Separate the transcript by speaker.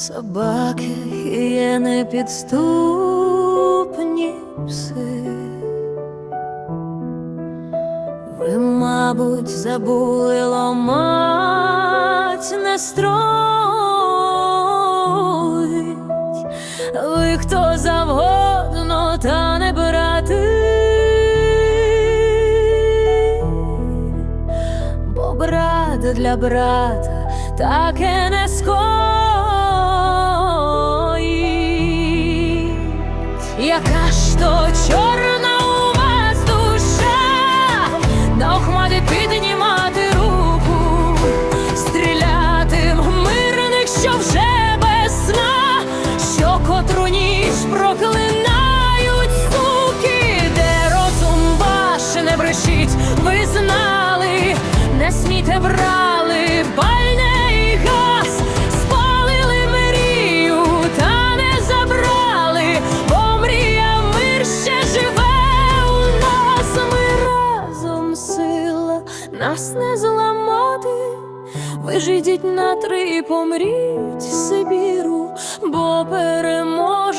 Speaker 1: собаки є непідступні пси. Ви, мабуть, забули ломать не строїть. Ви хто завгодно, та не брати. Бо брат для брата таке не скоїть. То чорна у вас душа, на охмати піднімати руку, стріляти в мирних, що вже без сна, що котру ніч проклинають суки, де розум ваш не брешіть, ви знали, не смійте брали, нас не зламати. Ви ж ідіть на три і помріть Сибіру, бо переможе